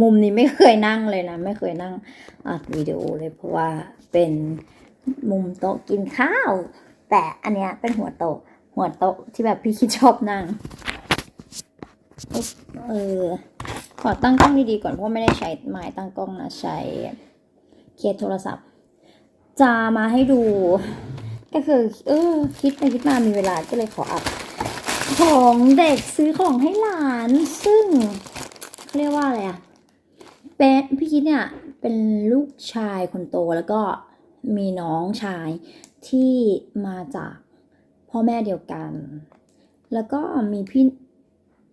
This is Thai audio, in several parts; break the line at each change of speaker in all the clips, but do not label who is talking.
มุมนี้ไม่เคยนั่งเลยนะ ไม่เคยนั่งอัดวิดีโอเลยเพราะว่าเป็นมุมโต๊ะกินข้าว แต่อันเนี้ยเป็นหัวโต๊ะหัวโต๊ะที่แบบพี่คิดชอบนั่งอเออขอตั้งกล้องดีๆก่อนเพราะไม่ได้ใช้ไม้ตั้งกล้องนะใช้เคสโทรศัพท์ จะมาให้ดู ก็คือ เออ คิดไปคิดมามีเวลาก็เลยขออัดของเด็กซื้อของให้หลาน ซึ่งเขาเรียกว่าอะไรอะ เป็นพี่คิดเนี่ยเป็นลูกชายคนโตแล้วก็มีน้องชายที่มาจากพ่อแม่เดียวกัน แล้วก็มีพี่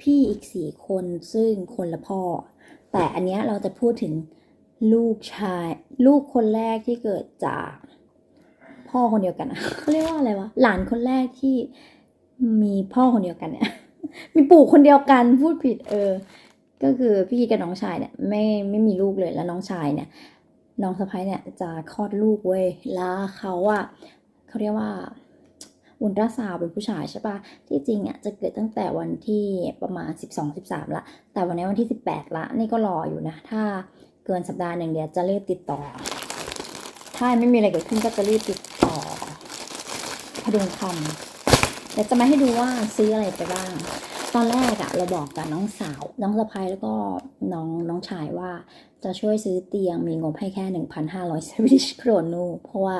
พี่อีกสี่คนซึ่งคนละพ่อ แต่อันเนี้ยเราจะพูดถึงลูกชาย ลูกคนแรกที่เกิดจากพ่อคนเดียวกันเขาเรียกว่าอะไรวะหลานคนแรกที่มีพ่อคนเดียวกันเนี่ยมีปู่คนเดียวกันพูดผิดเออ ก็คือพี่กับน้องชายเนี่ยไม่ไม่มีลูกเลยแล้วน้องชายเนี่ย น้องสะพ้ายเนี่ยจะคลอดลูกเว้ยแล้วเขาอะเขาเรียกว่าอุลตราซาวเป็นผู้ชายใช่ปะที่จริงอะจะเกิดตั้งแต่วันที่ประมาณ 12-13 ละ แต่วันนี้วันที่ 18 ละ นี่ก็รออยู่นะ ถ้าเกินสัปดาห์หนึ่งเดี๋ยวจะรีบติดต่อ ถ้าไม่มีอะไรเกิดขึ้นก็จะรีบติดต่อพดุงคำเดี๋ยวจะมาให้ดูว่าซื้ออะไรไปบ้าง ตอนแรกอะเราบอกกับน้องสาว น้องสะพ้ายแล้วก็น้องน้องชายว่าจะช่วยซื้อเตียงมีงบให้แค่ 1,500สวิชโครนูเพราะว่า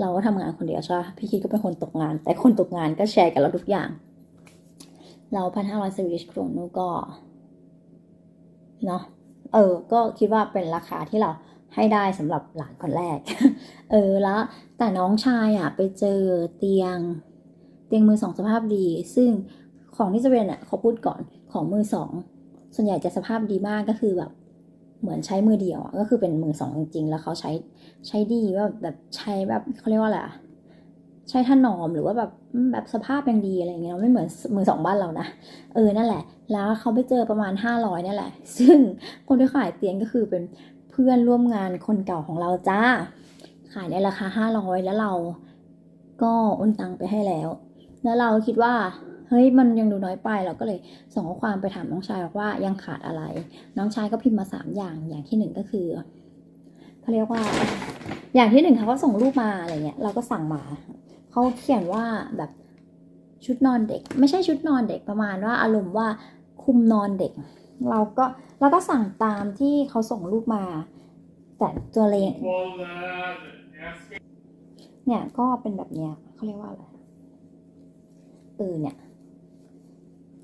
เราก็ทำงานคนเดียวใช่ปะพี่คิดก็เป็นคนตกงาน แต่คนตกงานก็แชร์กับเราทุกอย่าง เรา1,500สวิชโครนูก็เนาะเออ ก็คิดว่าเป็นราคาที่เราให้ได้สำหรับหลานคนแรก เออแล้วแต่น้องชายอะไปเจอเตียง เตียงมือสองสภาพดี ซึ่ง ของที่จะเป็นอะเขาพูดก่อนของมือสองส่วนใหญ่จะสภาพดีมากก็คือแบบเหมือนใช้มือเดียวก็คือเป็นมือสองจริงๆ แล้วเขาใช้ใช้ดีว่าแบบใช้แบบเขาเรียกว่าอะไรใช้ถนอมหรือว่าแบบแบบสภาพยังดีอะไรเงี้ยไม่เหมือนมือสองบ้านเรานะเออนั่นแหละ แล้วเขาไปเจอประมาณห้าร้อยนี่แหละ ซึ่งคนที่ขายเตียงก็คือเป็นเพื่อนร่วมงานคนเก่าของเราจ้า ขายในราคาห้าร้อยแล้วเราก็โอนตังไปให้แล้ว แล้วเราคิดว่า เฮ้ยมันยังดูน้อยไปเราก็เลยส่งข้อความไปถามน้องชายบอกว่ายังขาดอะไร น้องชายก็พิมพ์มาสามอย่างอย่างที่หนึ่งก็คือเขาเรียกว่า อย่างที่หนึ่งเขาก็ส่งรูปมาอะไรเงี้ยเราก็สั่งมาเขาเขียนว่าแบบชุดนอนเด็ก ไม่ใช่ชุดนอนเด็กประมาณว่าอารมณ์ว่าคุมนอนเด็ก เราก็เราก็สั่งตามที่เขาส่งรูปมา แต่ตัวเลงเนี่ยก็เป็นแบบเนี้ยเขาเรียกว่าอะไรเออเนี่ย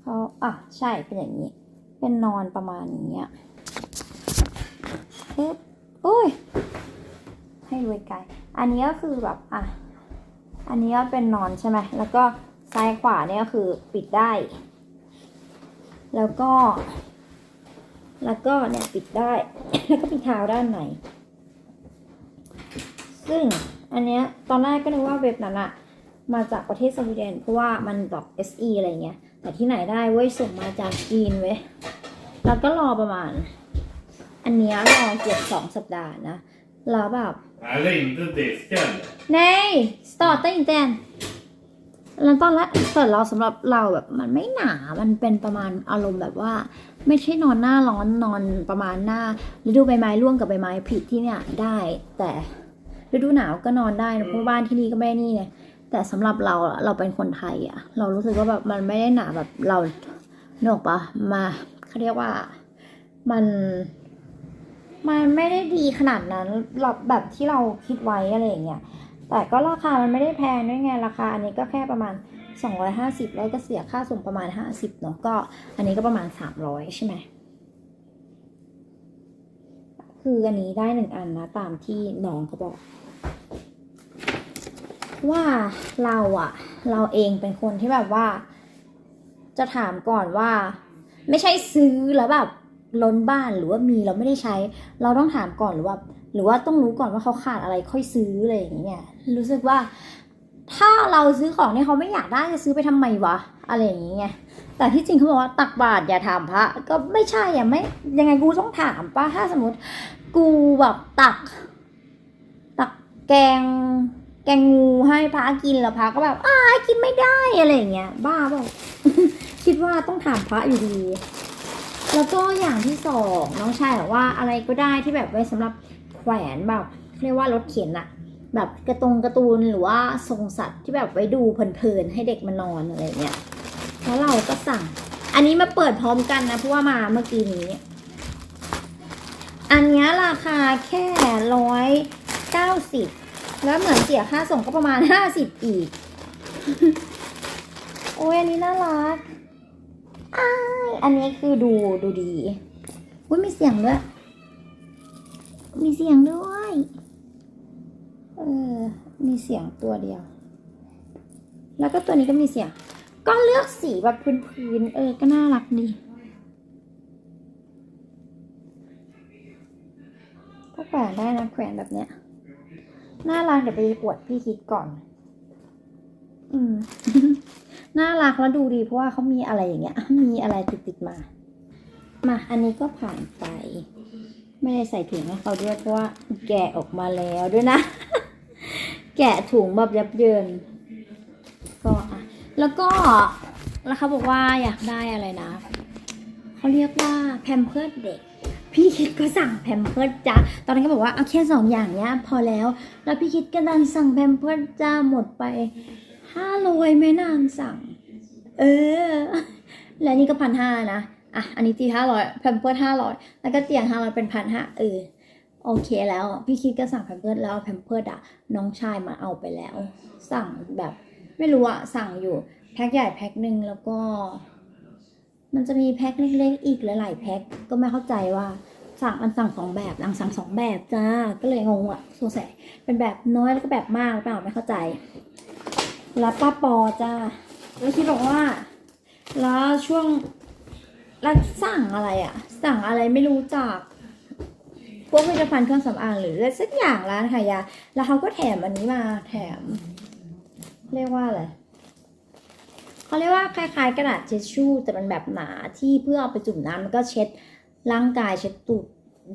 เขาอะใช่เป็นอย่างนี้ เป็นนอนประมาณนี้อะปึ๊บโอ้ย ให้ดูไกลอันนี้ก็คือแบบอะอันนี้ก็เป็นนอนใช่ไหมแล้วก็ซ้ายขวาเนี่ยก็คือปิดได้ แล้วก็ แล้วก็เนี่ยปิดได้ แล้วก็มีเท้าด้านในซึ่งอันเนี้ยตอนแรกก็นึกว่าเว็บนั้นอะมาจากประเทศสวีเดนเพราะว่ามันดอก SE อะไรเงี้ย แต่ที่ไหนได้เว้ยส่งมาจากจีนเว้ยแล้วก็รอประมาณ อันเนี้ยรอเกือบสองสัปดาห์นะแล้วแบบ
Jag ringde disken.
Nej, starta inte än แล้วตอนแรกเปิดเราสำหรับเราแบบมันไม่หนา มันเป็นประมาณอารมณ์แบบว่า ไม่ใช่นอนหน้าร้อนนอนประมาณหน้าฤดูใบไม้ร่วงกับใบไม้ผลิที่เนี่ยได้ แต่ฤดูหนาวก็นอนได้นะเพราะบ้านที่นี่ก็ไม่ได้นี่เนี่ย แต่สำหรับเราเราเป็นคนไทยอะเรารู้สึกว่าแบบมันไม่ได้หนาแบบเราเนอกปะมาเขาเรียกว่ามันมันไม่ได้ดีขนาดนั้นแบบแบบที่เราคิดไว้อะไรอย่างเงี้ยแต่ก็ราคามันไม่ได้แพงด้วยไงราคาอันนี้ก็แค่ประมาณ 250 แล้วก็เสียค่าส่งประมาณ 50เนาะก็ อันนี้ก็ประมาณ 300 ใช่ไหมคืออันนี้ได้หนึ่งอันนะตามที่น้องเขาบอก ว่าเราอะเราเองเป็นคนที่แบบว่า จะถามก่อนว่า ไม่ใช่ซื้อแล้วแบบล้นบ้านหรือว่ามีเราไม่ได้ใช้ เราต้องถามก่อนหรือว่า หรือว่าต้องรู้ก่อนว่าเขาขาดอะไรค่อยซื้ออะไรอย่างเงี้ยรู้สึกว่า ถ้าเราซื้อของที่เขาไม่อยากได้จะซื้อไปทำไมวะอะไรอย่างเงี้ยแต่ที่จริงเขาบอกว่าตักบาตรอย่าถามพระ ก็ไม่ใช่อะไม่ยังไงกูต้องถามป้าถ้าสมมติ กูแบบตัก ตักแกง แกงงูให้พระกินแล้วพระก็แบบอ้ากินไม่ได้อะไรอย่างเงี้ยบ้าเปล่า คิดว่าต้องถามพระอยู่ดี แล้วก็อย่างที่สองน้องชายบอกว่าอะไรก็ได้ที่แบบไว้สำหรับแขวนแบบเรียกว่ารถเข็นอะแบบกระตรงการ์ตูนหรือว่าทรงสัตว์ที่แบบไว้ดูเพลินๆให้เด็กมานอนอะไรเงี้ยแล้วเราก็สั่ง อันนี้มาเปิดพร้อมกันนะเพราะว่ามาเมื่อกี้นี้ อันนี้ราคาแค่ร้อยเก้าสิบ แล้วเหมือนเสียค่าส่งก็ประมาณห้าสิบอีก โอ้ยอันนี้น่ารักอ้ายอันนี้คือดูดูดีอุ้ยมีเสียงด้วย มีเสียงด้วย เออ มีเสียงตัวเดียว แล้วก็ตัวนี้ก็มีเสียง ก็เลือกสีแบบพื้นๆ เออ ก็น่ารักดีก็แขวนได้นะแขวนแบบเนี้ย น่ารักเดี๋ยวไปอวดพี่คิดก่อน อืม น่ารักแล้วดูดีเพราะว่าเขามีอะไรอย่างเงี้ย มีอะไรติดติดมา มา อันนี้ก็ผ่านไป ไม่ได้ใส่ถุงให้เขาด้วยเพราะว่าแกะออกมาแล้วด้วยนะ แกะถุงแบบยับเยิน ก็อะ แล้วก็ แล้วเขาบอกว่าอยากได้อะไรนะ เขาเรียกว่าแพมเพิร์ดเด็ก พี่คิดก็สั่งแพมเพิร์ดจ้าตอนนั้นก็บอกว่าเอาแค่สองอย่างเนี้ยพอแล้ว แล้วพี่คิดก็ดันสั่งแพมเพิร์ดจ้าหมดไปห้าร้อยแม่นางสั่ง เออ และนี่ก็พันห้านะ อะ อันนี้ตีห้าร้อยแพมเพิร์ดห้าร้อยแล้วก็เตียงห้าร้อยเป็นพันห้าเออโอเคแล้วพี่คิดก็สั่งแพมเพิร์ดแล้วแพมเพิร์ดอะน้องชายมาเอาไปแล้ว สั่งแบบไม่รู้อะสั่งอยู่แพ็คใหญ่แพ็คหนึ่งแล้วก็ มันจะมีแพ็คเล็กๆ อีกหลายๆแพ็คก็ไม่เข้าใจว่าสั่งมันสั่งสองแบบนางสั่งสองแบบจ้า ก็เลยงงอะสงสัยเป็นแบบน้อยแล้วก็แบบมากหรือเปล่าไม่เข้าใจแล้วป้าปอจ้าแล้วคิดบอกว่าแล้วช่วงแล้วสั่งอะไรอะสั่งอะไรไม่รู้จักพวกผลิตภัณฑ์เครื่องสำอางหรืออะไรสักอย่างร้านขายยาแล้วเขาก็แถมอันนี้มาแถม เรียกว่าอะไร เขาเรียกว่าคล้ายๆ กระดาษเช็ดชู่แต่มันแบบหนาที่เพื่อเอาไปจุ่มน้ำมันก็เช็ดร่างกายเช็ดตูด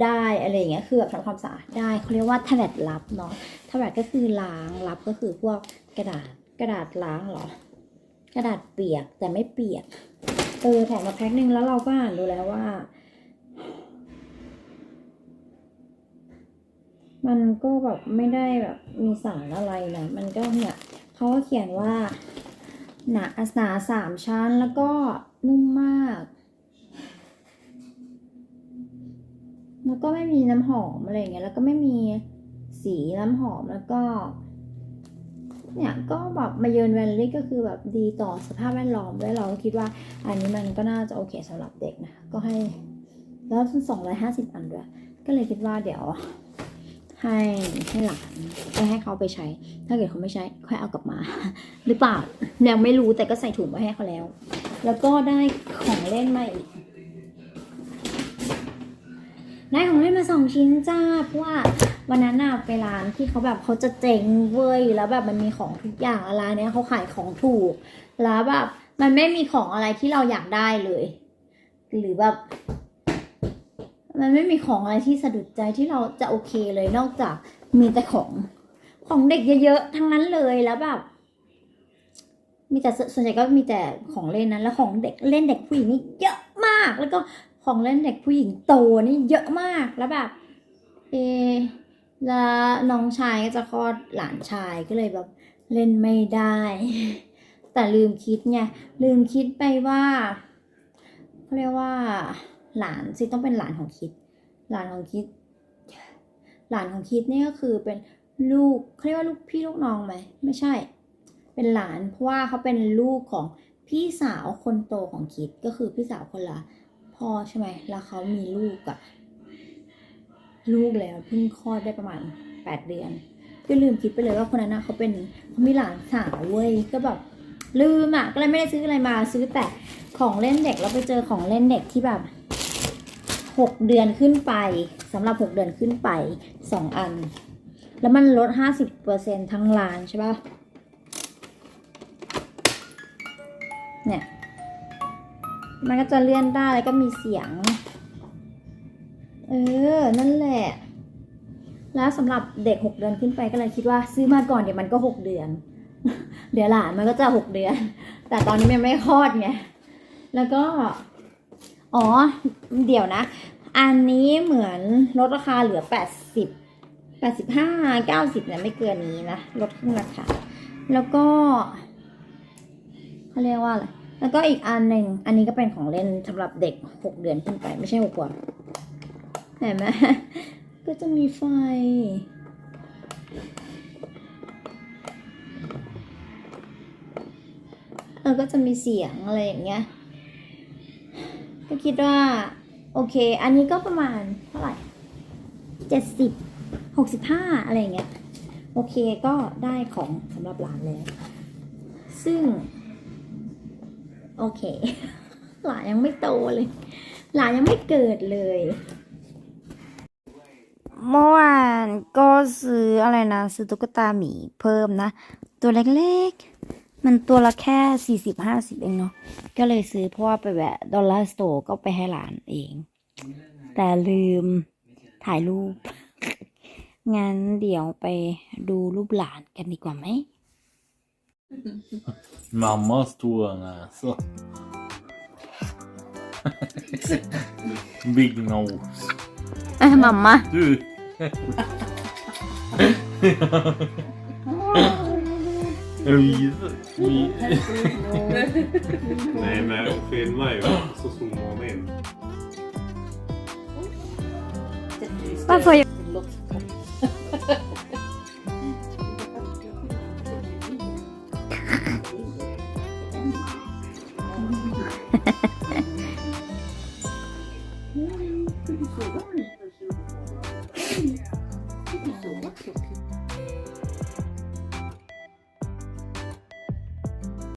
ได้อะไรอย่างเงี้ยคือแบบทำความสะอาดได้เขาเรียกว่าแทเลตลับเนาะแทเลตก็คือล้างลับก็คือพวกกระดาษกระดาษล้างเหรอ กระดาษเปียกแต่ไม่เปียกเออแถมมาแพ็คหนึ่งแล้วเราก็อ่านดูแล้วว่า มันก็แบบไม่ได้แบบมีสารอะไรนะมันก็เนี่ยเขาก็เขียนว่า หนาหนาสามชั้นแล้วก็นุ่มมาก แล้วก็ไม่มีน้ำหอมอะไรอย่างเงี้ยแล้วก็ไม่มีสีน้ำหอมแล้วก็ เนี่ยก็แบบมาเยินแวนลี่ก็คือแบบดีต่อสภาพแวดล้อมด้วยเราคิดว่าอันนี้มันก็น่าจะโอเคสำหรับเด็กนะ ก็ให้แล้วสองร้อยห้าสิบอันด้วย ก็เลยคิดว่าเดี๋ยว ให้ให้หลานก็ให้เขาไปใช้ ถ้าเกิดเขาไม่ใช้ค่อยเอากลับมา หรือเปล่ายังไม่รู้แต่ก็ใส่ถุงไว้ให้เขาแล้ว แล้วก็ได้ของเล่นมาอีกได้ของเล่นมาสองชิ้นจ้าเพราะว่าวันนั้นน่ะไปร้านที่เขาแบบเขาจะเจ๋งเว้ยแล้วแบบมันมีของทุกอย่างร้านเนี้ยเขาขายของถูก แล้วแบบมันไม่มีของอะไรที่เราอยากได้เลย หรือแบบ มันไม่มีของอะไรที่สะดุดใจที่เราจะโอเคเลยนอกจากมีแต่ของของเด็กเยอะๆทั้งนั้นเลยแล้วแบบมีแต่ส่วนใหญ่ก็มีแต่ของเล่นนั้นแล้วของเด็กเล่นเด็กผู้หญิงนี่เยอะมาก แล้วก็ของเล่นเด็กผู้หญิงโตนี่เยอะมากแล้วแบบเอแล้วน้องชายก็จะคลอดหลานชายก็เลยแบบเล่นไม่ได้ แต่ลืมคิดไงลืมคิดไปว่าเขาเรียกว่า หลานสิต้องเป็นหลานของคิด หลานของคิด หลานของคิดนี่ก็คือเป็นลูกเขาเรียกว่าลูกพี่ลูกน้องไหมไม่ใช่ เป็นหลานเพราะว่าเขาเป็นลูกของพี่สาวคนโตของคิดก็คือพี่สาวคนละพ่อใช่ไหมแล้วเขามีลูกกับลูกแล้วเพิ่งคลอดได้ประมาณแปดเดือนก็ลืมคิดไปเลยว่าคนนั้นนะเขาเป็นเขามีหลานสาวเว้ยก็แบบลืมอะก็เลยไม่ได้ซื้ออะไรมาซื้อแต่ของเล่นเด็กแล้วไปเจอของเล่นเด็กที่แบบ หกเดือนขึ้นไปสำหรับหกเดือนขึ้นไปสองอัน แล้วมันลดห้าสิบเปอร์เซ็นทั้งร้านใช่ปะเนี่ย มันก็จะเลื่อนได้แล้วก็มีเสียง เออ นั่นแหละ แล้วสำหรับเด็กหกเดือนขึ้นไปก็เลยคิดว่า ซื้อมาก่อนเดี๋ยวมันก็หกเดือน เดี๋ยวหลานมันก็จะหกเดือน แต่ตอนนี้มันไม่คลอดไง แล้วก็อ๋อ เดี๋ยวนะ อันนี้เหมือนลดราคาเหลือแปดสิบแปดสิบห้าเก้าสิบเนี่ยไม่เกินนี้นะลดขึ้นราคาแล้วก็เขาเรียกว่าอะไรแล้วก็อีกอันหนึ่งอันนี้ก็เป็นของเล่นสำหรับเด็กหกเดือนขึ้นไปไม่ใช่หกขวบเห็นไหมก็จะมีไฟ แล้วก็จะมีเสียงอะไรอย่างเงี้ยก็คิดว่า โอเค อันนี้ก็ประมาณเท่าไหร่เจ็ดสิบหกสิบห้าอะไรเงี้ย โอเคก็ได้ของสำหรับหลานแล้ว ซึ่ง โอเค หลานยังไม่โตเลย หลานยังไม่เกิดเลยเมื่อวานก็ซื้ออะไรนะ ซื้อตุ๊กตาหมีเพิ่มนะ ตัวเล็กๆ มันตัวละแค่สี่สิบห้าสิบเองเนาะก็เลยซื้อเพราะว่าไปแวะดอลลาร์สโตร์ก็ไปให้หลานเอง แต่ลืมถ่ายรูป งั้นเดี๋ยวไปดูรูปหลานกันดีกว่าไหม
Mamma stora näsa. Big nose.
เอ้ยมัมมา
Du. Louise. Vi-
Nej, men hon filmar ju så zoomar hon in.
Varför?
เป็นรถ